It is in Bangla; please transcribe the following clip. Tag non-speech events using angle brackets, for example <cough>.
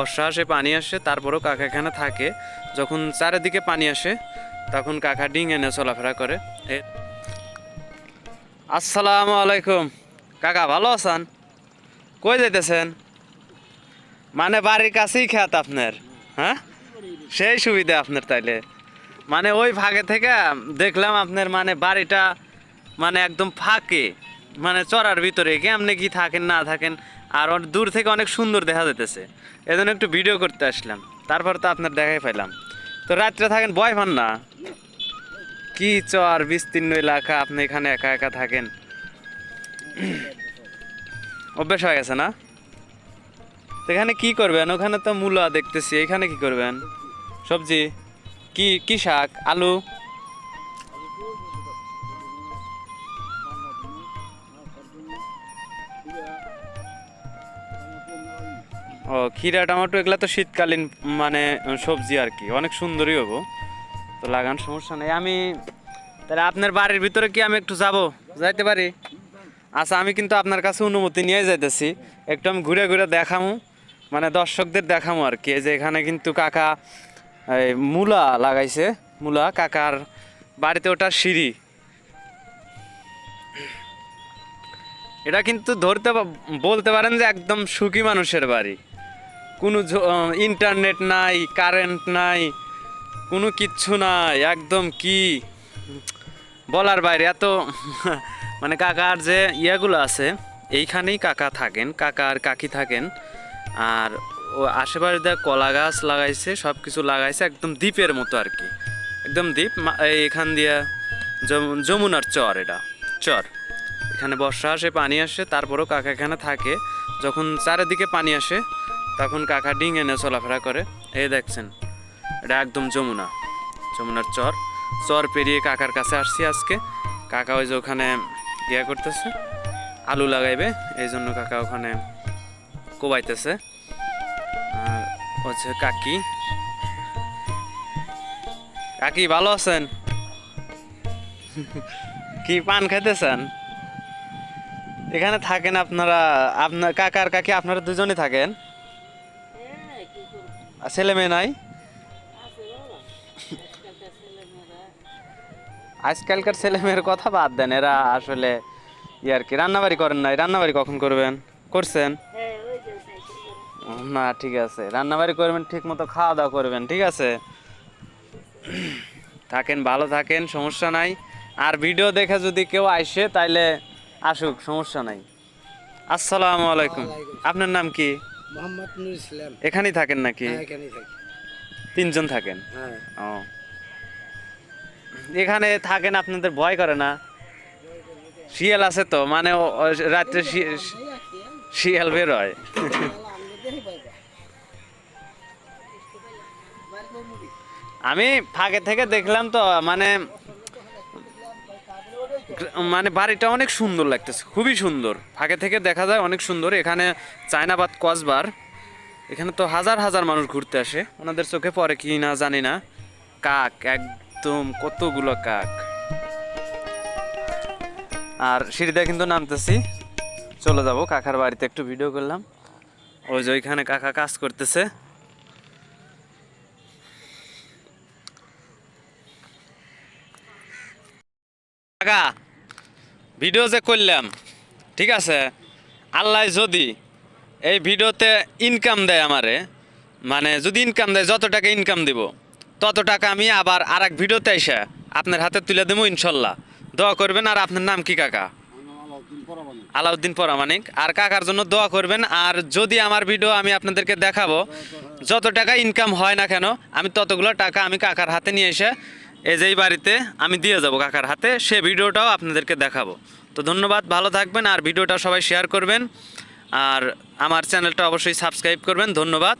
বর্ষা আসে, পানি আসে, তারপরেও কাকা এখানে থাকে। যখন চারিদিকে পানি আসে, তখন কাকা ডিং এনে চলাফেরা করে। আসসালামু আলাইকুম। কাকা, ভালো আছেন? কই যাইতেছেন? মানে বাড়ির কাছেই খেত আপনার হ্যাঁ? সেই সুবিধা আপনার তাইলে। মানে ওই ভাগে থেকে দেখলাম আপনার মানে বাড়িটা মানে একদম ফাঁকে। মানে চড়ার ভিতরে কেমনে কি থাকেন, না থাকেন, আর দূর থেকে অনেক সুন্দর দেখা যেতেছে এজন্য একটু ভিডিও করতে আসলাম। তারপর তো আপনার দেখাই পাইলাম। তো রাত্রে থাকেন, ভয় পান না। কি চর বিস্তীর্ণ এলাকা, আপনি এখানে একা একা থাকেন। অভ্যেস হয়ে গেছে না? এখানে কি করবেন? ওখানে তো মূলা দেখতেছি, এখানে কি করবেন? সবজি, কি কি শাক? আলু? ও খিরা টমেটো এগুলো তো শীতকালীন মানে সবজি আর কি। অনেক সুন্দরই হব। তো লাগান, সমস্যা নেই। আমি, তাহলে আপনার বাড়ির ভিতরে কি আমি একটু যাব? যাইতে পারি। আচ্ছা আমি কিন্তু আপনার কাছে অনুমতি নিয়ে যাইতেছি। একটু আমি ঘুরে ঘুরে দেখামু। মানে দর্শকদের দেখামু আর কি। যে এখানে কিন্তু কাকা, এই মূলা লাগাইছে। মূলা, কাকার বাড়িতে ওটা সিঁড়ি। এটা কিন্তু ধরতে বলতে পারেন যে একদম সুখী মানুষের বাড়ি। কোনো ইন্টারনেট নাই কারেন্ট নাই, কোনো কিচ্ছু নাই, একদম কি? বলার বাইরে এত <laughs> মানে কাকার যে ইয়েগুলো আছে, এইখানেই কাকা থাকেন, কাকা আর কাকি থাকেন, আর ও আশেপাশে দেখ কলা গাছ লাগাইছে সব কিছু লাগাইছে, একদম দ্বীপের মতো আর কি। একদম দ্বীপ এখান দিয়া যমুনার চর এটা, চর। এখানে বর্ষা আসে, পানি আসে, তারপরেও কাকা এখানে থাকে। যখন চারিদিকে পানি আসে তখন কাকা ডিং এনে চলাফেরা করে। এই দেখছেন, এটা একদম যমুনা, যমুনার চর। চর পেরিয়ে কাকার কাছে আসছি আজকে। কাকা ওই যে ওখানে ইয়া করতেছে, আলু লাগাইবে, এই জন্য কাকা ওখানে কোবাইতেছে। আর হচ্ছে কাকি। কাকি, ভালো আছেন? কি পান খাইতেছেন? এখানে থাকেন আপনারা, আপনার কাকার কাকি আপনারা দুজনে থাকেন? আর ছেলে মেয়ে নাই? আজকালকার ছেলে মেয়ের কথা বাদ দেন এরা আসলে ইয়ার কি রান্নাবাড়ি করেন নাই। রান্নাবাড়ি কখন করবেন? করছেন? না ঠিক আছে। রান্নাবাড়ি করবেন ঠিক মতো খাওয়া দাওয়া করবেন ঠিক আছে? থাকেন ভালো থাকেন সমস্যা নাই। আর ভিডিও দেখে যদি কেউ আসে তাইলে আসুক সমস্যা নাই। আসসালামু আলাইকুম। আপনার নাম কি? মোহাম্মদ নুর ইসলাম। এখানেই থাকেন নাকি? হ্যাঁ এখানেই থাকি। তিনজন থাকেন? হ্যাঁ। ও। এখানে থাকেন আপনাদের ভয় করে না? শিয়াল আছে তো মানে রাত্রে শিয়াল বেরোয় আমি ফাঁকে থেকে দেখলাম তো মানে মানে বাড়িটা অনেক সুন্দর লাগতেছে, খুবই সুন্দর। ফাঁকে থেকে দেখা যায় অনেক সুন্দর, এখানে চায়নাবাদ কসবার এখানে তো হাজার হাজার মানুষ ঘুরতে আসে, ওনাদের চোখে পড়ে কি না জানি না। কাক, একদম কতগুলো কাক। আর সিঁড়িতে কিন্তু নামতেছি। চলে যাব, কাকার বাড়িতে একটু ভিডিও করলাম। ওই যে ওইখানে কাকা কাজ করতেছে। কাকা! ভিডিও যে করলাম, ঠিক আছে? আল্লাহ যদি এই ভিডিওতে ইনকাম দেয় আমারে মানে যদি ইনকাম দেয়, যত টাকা ইনকাম দিব, তত টাকা আমি আবার আর এক ভিডিওতে এসে আপনার হাতে তুলে দেবো ইনশাল্লাহ। দোয়া করবেন, আর আপনার নাম কি, কাকা? আলাউদ্দিন পরামানিক। আর কাকার জন্য দোয়া করবেন, আর যদি আমার ভিডিও আমি আপনাদেরকে দেখাবো, যত টাকা ইনকাম হয় না কেন, আমি ততগুলো টাকা আমি কাকার হাতে নিয়ে এসে এই যেই বাড়িতে আমি দিয়ে যাব কাকার হাতে, সে ভিডিওটাও আপনাদেরকে দেখাবো। তো ধন্যবাদ, ভালো থাকবেন আর ভিডিওটা সবাই শেয়ার করবেন। আর আমার চ্যানেলটা অবশ্যই সাবস্ক্রাইব করবেন। ধন্যবাদ।